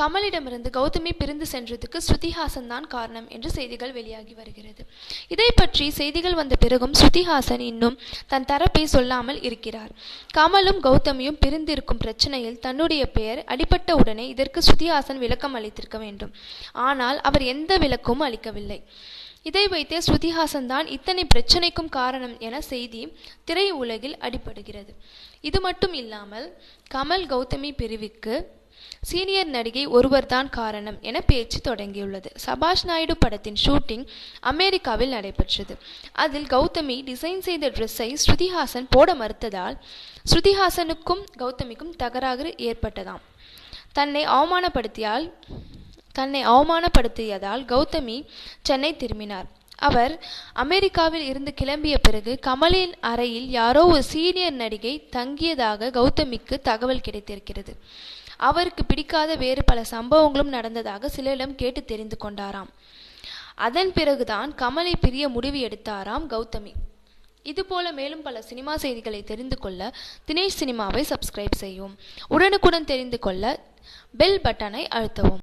கமலிடமிருந்து கௌதமி பிரிந்து சென்றதுக்கு ஸ்ருதிஹாசன் தான் காரணம் என்று செய்திகள் வெளியாகி வருகிறது. இதை பற்றி செய்திகள் வந்த பிறகும் ஸ்ருதிஹாசன் இன்னும் தன் தரப்பை சொல்லாமல் இருக்கிறார். கமலும் கௌதமியும் பிரிந்திருக்கும் பிரச்சனையில் தன்னுடைய பெயர் அடிபட்ட உடனே இதற்கு ஸ்ருதிஹாசன் விளக்கம் அளித்திருக்க வேண்டும். ஆனால் அவர் எந்த விளக்கமும் அளிக்கவில்லை. இதை வைத்தே ஸ்ருதிஹாசன் தான் இத்தனை பிரச்சனைக்கும் காரணம் என செய்தி திரை உலகில் அடிபடுகிறது. இது மட்டும் இல்லாமல் கமல் கௌதமி பிரிவுக்கு சீனியர் நடிகை ஒருவர்தான் காரணம் என பேச்சு தொடங்கியுள்ளது. சபாஷ் நாயுடு படத்தின் ஷூட்டிங் அமெரிக்காவில் நடைபெற்றது. அதில் கௌதமி டிசைன் செய்த ட்ரெஸ்ஸை ஸ்ருதிஹாசன் போட மறுத்ததால் ஸ்ருதிஹாசனுக்கும் கௌதமிக்கும் தகராறு ஏற்பட்டதாம். தன்னை அவமானப்படுத்தியால் தன்னை அவமானப்படுத்தியதால் கௌதமி சென்னை திரும்பினார். அவர் அமெரிக்காவில் இருந்து கிளம்பிய பிறகு கமலின் அறையில் யாரோ ஒரு சீனியர் நடிகை தங்கியதாக கௌதமிக்கு தகவல் கிடைத்திருக்கிறது. அவருக்கு பிடிக்காத வேறு பல சம்பவங்களும் நடந்ததாக சிலரிடம் கேட்டு தெரிந்து கொண்டாராம். அதன் பிறகுதான் கமலை பிரிய முடிவு எடுத்தாராம் கௌதமி. இதுபோல மேலும் பல சினிமா செய்திகளை தெரிந்து கொள்ள தினேஷ் சினிமாவை சப்ஸ்கிரைப் செய்யவும். உடனுக்குடன் தெரிந்து கொள்ள பெல் பட்டனை அழுத்தவும்.